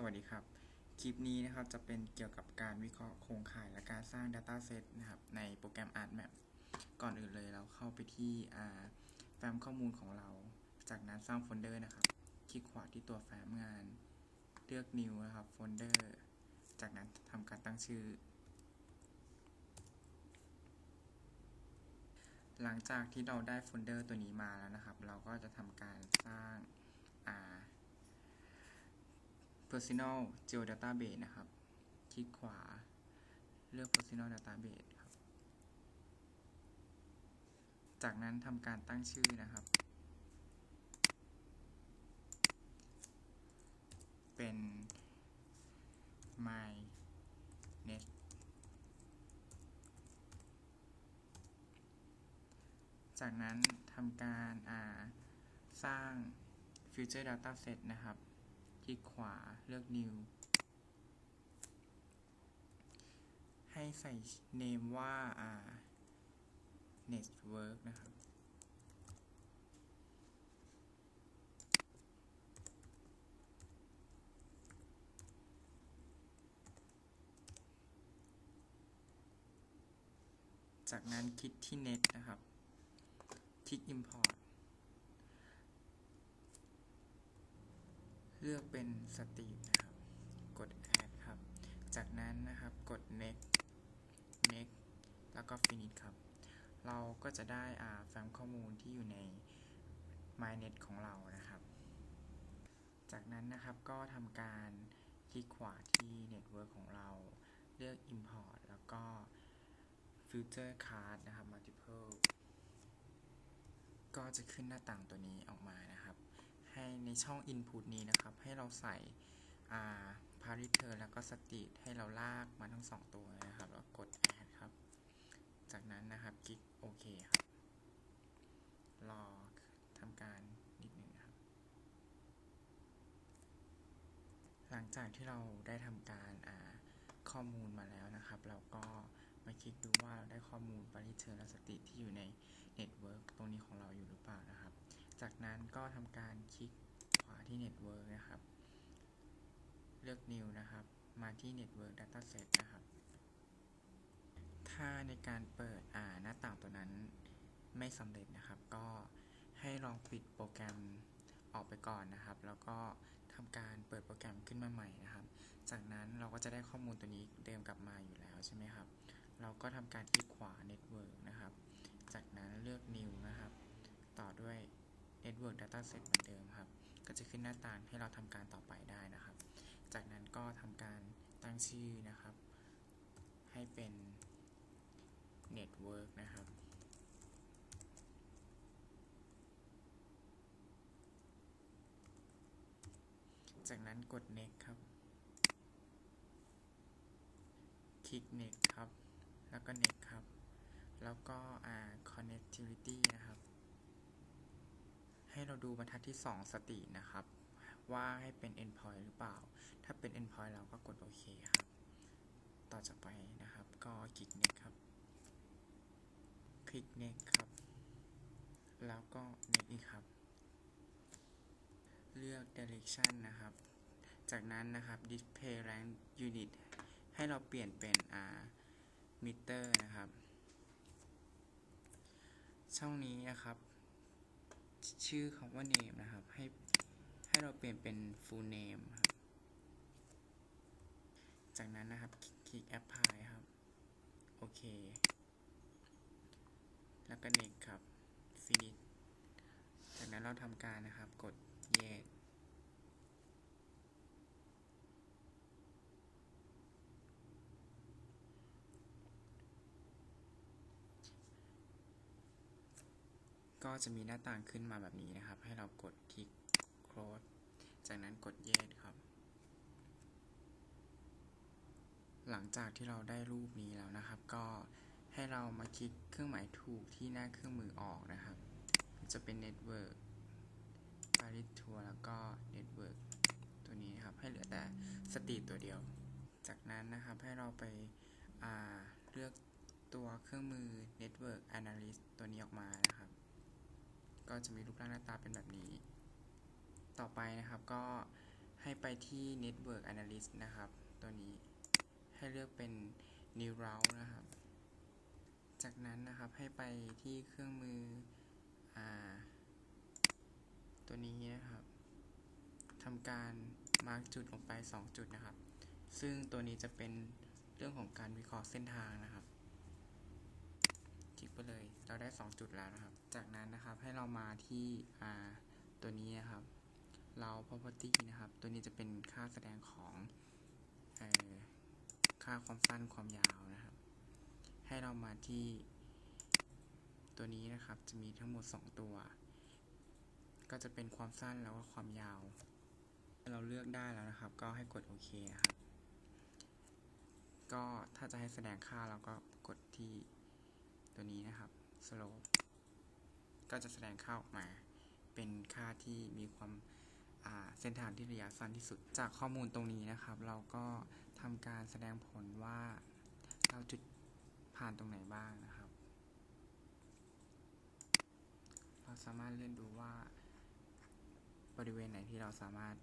สวัสดีครับ คลิปนี้นะครับจะเป็นเกี่ยวกับการวิเคราะห์โครงข่ายและการสร้าง Dataset นะครับในโปรแกรม ArtMap ก่อนอื่นเลยเราเข้าไปที่แฟ้มข้อมูลของเรา จากนั้นสร้างโฟลเดอร์นะครับ คลิกขวาที่ตัวแฟ้มงาน เลือก New นะครับโฟลเดอร์ จากนั้นทำการตั้งชื่อ หลังจากที่เราได้โฟลเดอร์ตัวนี้มาแล้วนะครับ เราก็จะทำการสร้างอ่า personal geodatabase นะครับ คลิกขวา เลือก personal database ครับ จากนั้นทำการตั้งชื่อนะครับ เป็น my net จากนั้นทำการสร้าง future dataset นะครับ ลิกขวาเลือก new ให้ใส่ name ว่า network นะครับ จากนั้นคลิกที่ net นะครับ คลิก import เลือกเป็นสตรีมนะครับ กด add ครับ จากนั้นนะครับกด next next แล้วก็ finish ครับ เราก็จะได้แฟ้มข้อมูลที่อยู่ใน mynet ของเรานะครับ จากนั้นนะครับก็ทำการคลิกขวาที่ network ของเรา เลือก import แล้วก็ future card นะครับ multiple ก็จะขึ้นหน้าต่างตัวนี้ออกมานะครับ ให้ในช่อง input นี้นะครับ ให้เราใส่ parameter แล้วก็ state ให้เราลากมาทั้งสองตัวนะครับ แล้วกด add ครับ จากนั้นนะครับคลิกโอเคครับ รอทำการนิดหนึ่งครับ หลังจากที่เราได้ทำการข้อมูลมาแล้วนะครับ เราก็มาคลิกดูว่าเราได้ข้อมูล parameter และ state ที่อยู่ใน network ตรงนี้ของเราอยู่หรือเปล่านะครับ จากนั้นก็ทำการคลิกขวาที่ network นะครับ เลือก new นะครับ มาที่ network dataset นะครับ ถ้าในการเปิดหน้าต่างตัวนั้นไม่สำเร็จนะครับ ก็ให้ลองปิดโปรแกรมออกไปก่อนนะครับ แล้วก็ทำการเปิดโปรแกรมขึ้นมาใหม่นะครับ จากนั้นเราก็จะได้ข้อมูลตัวนี้เดิมกลับมาอยู่แล้วใช่ไหมครับ เราก็ทำการคลิกขวา network นะครับ จากนั้นเลือก new นะครับ ต่อด้วย network dataset เหมือนเดิมครับ ก็จะขึ้นหน้าต่างให้เราทำการต่อไปได้นะครับ จากนั้นก็ทำการตั้งชื่อนะครับ ให้เป็น network นะครับจากนั้นกด next ครับ คลิก next ครับ แล้วก็ next ครับ แล้วก็ connectivity นะครับ เราดูบรรทัดที่ 2 สตินะครับ ว่าให้เป็น endpoint หรือเปล่า ถ้าเป็น endpoint เราก็กดโอเคครับ ต่อจากไปนะครับ ก็คลิก next ครับ คลิก next ครับ แล้วก็ next อีกครับ เลือก direction นะครับ จากนั้นนะครับ display rank unit ให้เราเปลี่ยนเป็น meter นะครับ ช่องนี้นะครับ ชื่อคำว่า name นะครับ ให้ให้เราเปลี่ยนเป็น full name ครับ จากนั้นนะครับ คลิก apply ครับ โอเค แล้วก็ next ครับ finish จากนั้นเราทำการนะครับ กด yes ก็จะมีหน้าต่างขึ้นมาแบบนี้นะครับ ให้เรากดคลิก close จากนั้นกด yes ครับ หลังจากที่เราได้รูปนี้แล้วนะครับ ก็ให้เรามาคลิกเครื่องหมายถูกที่หน้าเครื่องมือออกนะครับ จะเป็น network paris tour แล้วก็ network ตัวนี้นะครับ ให้เหลือแต่สตรีทตัวเดียว จากนั้นนะครับให้เราไปเลือกตัวเครื่องมือ network analyst ตัวนี้ออกมานะครับ ก็จะมีรูปร่างหน้าตาเป็นแบบนี้ ต่อไปนะครับก็ให้ไปที่ Network Analyst นะครับ ตัวนี้ให้เลือกเป็น New Route นะครับ จากนั้นนะครับให้ไปที่เครื่องมืออตัวนี้นะครับทำการมาร์กจุดลงไป 2 จุดนะครับ ซึ่งตัวนี้จะเป็นเรื่องของการวิเคราะห์เส้นทางนะครับ คลิกไปเลย เราได้ 2 จุดแล้วนะครับ จากนั้นนะครับให้เรามาที่ตัวนี้นะครับ เรา property นะครับ ตัวนี้จะเป็นค่าแสดงของอค่าความสั้นความยาวนะครับ ให้เรามาที่ตัวนี้นะครับ จะมีทั้งหมด 2 ตัว ก็จะเป็นความสั้นแล้วก็ความยาว เราเลือกได้แล้วนะครับ ก็ให้กดโอเคนะครับ ก็ถ้าจะให้แสดงค่าเราก็กดที่ ตัวนี้นะครับ slope ก็จะแสดงค่าออกมา เป็นค่าที่มีความเส้นทางที่ระยะสั้นที่สุด จากข้อมูลตรงนี้นะครับ เราก็ทำการแสดงผลว่าเราจุดผ่านตรงไหนบ้างนะครับ เราสามารถเลื่อนดูว่าบริเวณไหนที่เราสามารถ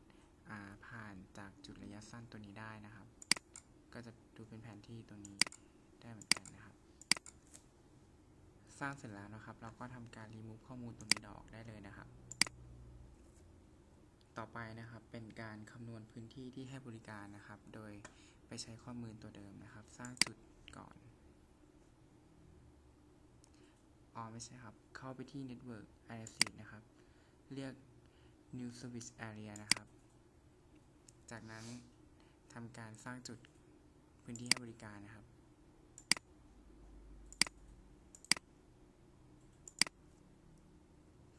ผ่านจากจุดระยะสั้นตัวนี้ได้นะครับ ก็จะดูเป็นแผนที่ตัวนี้ได้เหมือนกัน สร้างเสร็จแล้วนะครับ เราก็ทำการรีมูฟข้อมูลตรงนี้ออกได้เลยนะครับ ต่อไปนะครับเป็นการคำนวณพื้นที่ที่ให้บริการนะครับ โดยไปใช้ข้อมูลตัวเดิมนะครับ สร้างจุดก่อนอ๋อไม่ใช่ครับ เข้าไปที่ Network Analysis นะครับเรียก New Service Area นะครับ จากนั้นทำการสร้างจุดพื้นที่ให้บริการนะครับ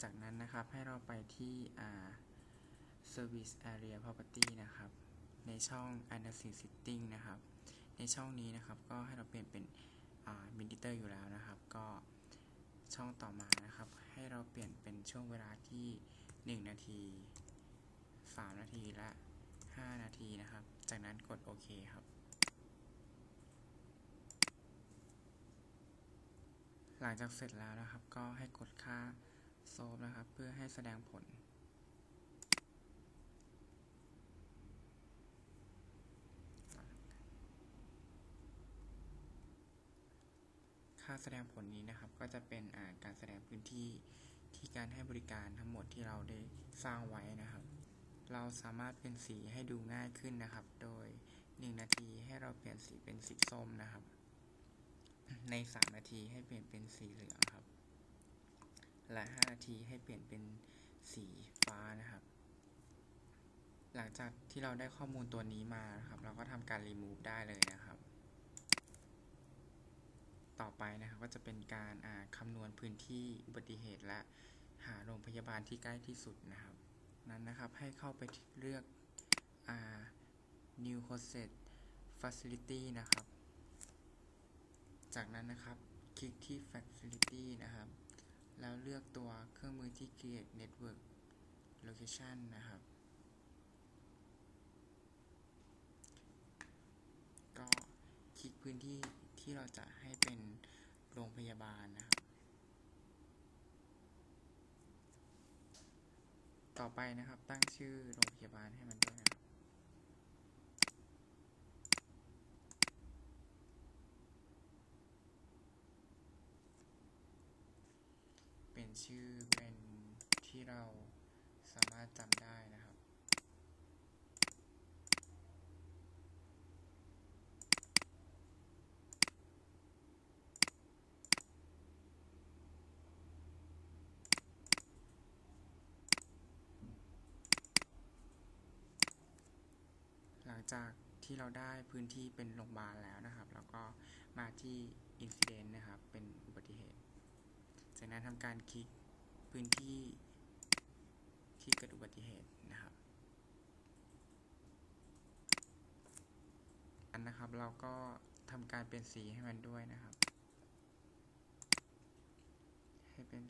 จากนั้นนะครับให้เราไปที่ Service Area Property นะครับ ในช่อง Analysis Setting นะครับ ในช่องนี้นะครับก็ให้เราเปลี่ยนเป็น Miniter อยู่แล้วนะครับ ก็ช่องต่อมานะครับ ให้เราเปลี่ยนเป็นช่วงเวลาที่ 1 นาที 3 นาทีและ 5 นาทีนะครับ จากนั้นกดโอเคครับ หลังจากเสร็จแล้วนะครับ ก็ให้กดค่า โซฟนะครับ เพื่อให้แสดงผล ค่าแสดงผลนี้นะครับ ก็จะเป็นการแสดงพื้นที่ที่การให้บริการทั้งหมดที่เราได้สร้างไว้นะครับ เราสามารถเป็นสีให้ดูง่ายขึ้นนะครับ โดย 1 นาทีให้เราเปลี่ยนสีเป็นสีส้มนะครับ ใน 3 นาทีให้เปลี่ยนเป็นสีเหลืองครับ ละ5นาทีให้เปลี่ยนเป็นสีฟ้านะครับ หลังจากที่เราได้ข้อมูลตัวนี้มานะครับ เราก็ทำการ remove ได้เลยนะครับ ต่อไปนะครับก็จะเป็นการคำนวณพื้นที่อุบัติเหตุและหาโรงพยาบาลที่ใกล้ที่สุดนะครับ นั้นนะครับให้เข้าไปเลือก new concept facility นะครับ จากนั้นนะครับ คลิกที่ facility นะครับ แล้วเลือกตัวเครื่องมือที่ create network location นะครับ ก็คลิกพื้นที่ที่เราจะให้เป็นโรงพยาบาลนะครับ ต่อไปนะครับตั้งชื่อโรงพยาบาลให้มันด้วยนะครับ เป็นชื่อเป็นที่เราสามารถจำได้นะครับ ห ลังจากที่เราได้พื้นที่เป็นโรงพยาบาลแล้วนะครับแล้วก็มาที่ incident นะครับ เป็นอุบัติเหตุ จากนั้นทำการคลิกพื้นที่ที่เกิดอุบัติเหตุนะครับอันนะครับเราก็ทำการเป็นสีให้มันด้วยนะครับ ให้เป็น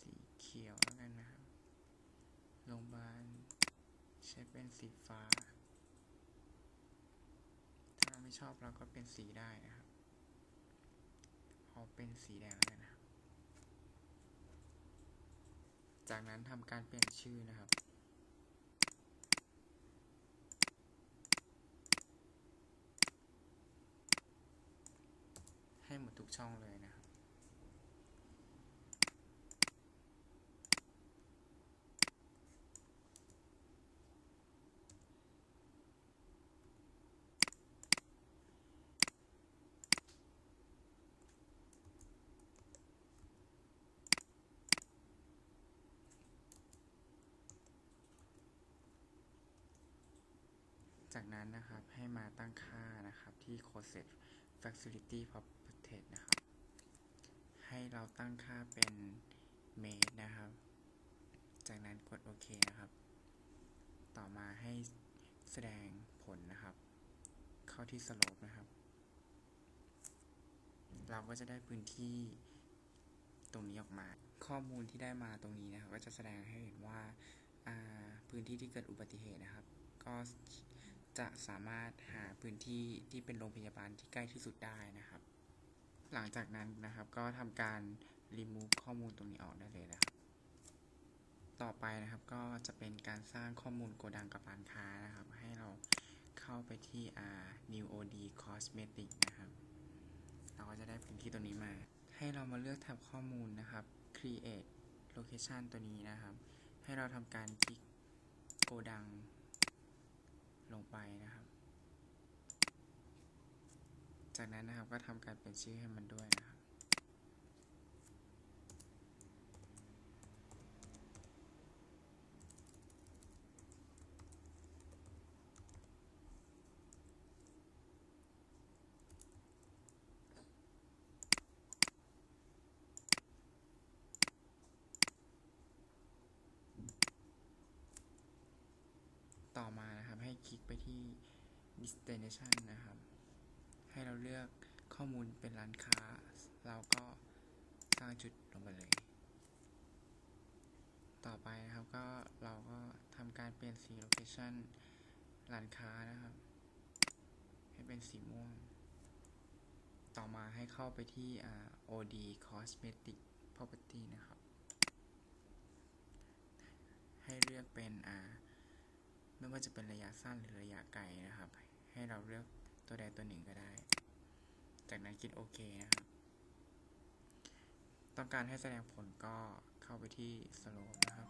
สีเขียวแล้วกันนะครับโรงพยาบาลใช้เป็นสีฟ้า ไม่ชอบเราก็เป็นสีได้นะครับเอาเป็นสีแดงแล้วกันนะครับจากนั้นทำการเปลี่ยนชื่อนะครับ กช่องเลยนะครับ จากนั้นนะครับให้มาตั้งค่านะครับที่ Cosset Facility Property นะครับ ให้เราตั้งค่าเป็น made นะครับ จากนั้นกดโอเคนะครับ ต่อมาให้แสดงผลนะครับ เข้าที่ slope นะครับ เราก็จะได้พื้นที่ตรงนี้ออกมา ข้อมูลที่ได้มาตรงนี้นะครับ ก็จะแสดงให้เห็นว่าพื้นที่ที่เกิดอุบัติเหตุนะครับ ก็ จะสามารถหาพื้นที่ที่เป็นโรงพยาบาลที่ใกล้ที่สุดได้นะครับ หลังจากนั้นนะครับก็ทำการ remove ข้อมูลตรงนี้ออกได้เลยนะครับ ต่อไปนะครับก็จะเป็นการสร้างข้อมูลโกดังกับร้านค้านะครับ ให้เราเข้าไปที่อ่า new od cosmetic นะครับ เราก็จะได้พื้นที่ตัวนี้มา ให้เรามาเลือกแท็บข้อมูลนะครับ create location ตัวนี้นะครับ ให้เราทำการคลิกโกดัง ลงไปนะครับ จากนั้นนะครับก็ทำการเปลี่ยนชื่อให้มันด้วยนะครับ ต่อมานะ คลิกไปที่ destination นะครับ ให้เราเลือกข้อมูลเป็นร้านค้า เราก็สร้างจุดลงไปเลย ต่อไปนะครับก็เราก็ทำการเปลี่ยนสี location ร้านค้านะครับ ให้เป็นสีม่วง ต่อมาให้เข้าไปที่ OD cosmetic property นะครับ ให้เลือกเป็น ไม่ว่าจะเป็นระยะสั้นหรือระยะไกลนะครับ ให้เราเลือกตัวใดตัวหนึ่งก็ได้ จากนั้นคลิกโอเคนะครับ ต้องการให้แสดงผลก็เข้าไปที่ slope นะครับ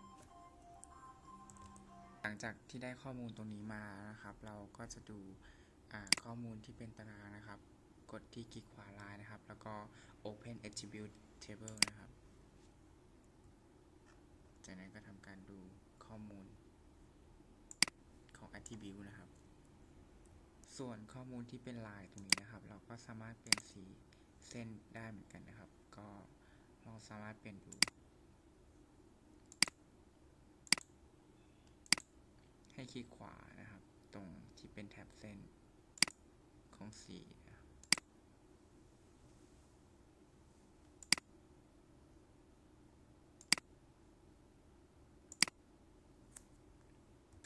หลังจากที่ได้ข้อมูลตรงนี้มานะครับ เราก็จะดูข้อมูลที่เป็นตารางนะครับ กดที่คลิกขวาลายนะครับ แล้วก็ open attribute table นะครับ จากนั้นก็ทำการดูข้อมูล attribute นะครับ ส่วนข้อมูลที่เป็นลายตรงนี้นะครับ เราก็สามารถเปลี่ยนสีเส้นได้เหมือนกันนะครับ ก็ลองสามารถเปลี่ยนดูให้คลิกขวานะครับ ตรงที่เป็นแถบเส้นของสีนะครับ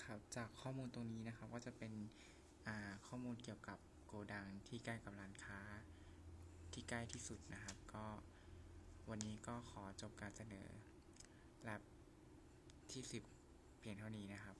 ครับ จากข้อมูลตรงนี้นะครับก็จะเป็นข้อมูลเกี่ยวกับโกดังที่ใกล้กับร้านค้าที่ใกล้ที่สุดนะครับ ก็วันนี้ก็ขอจบการเสนอแลบที่ 10 เพียงเท่านี้นะครับ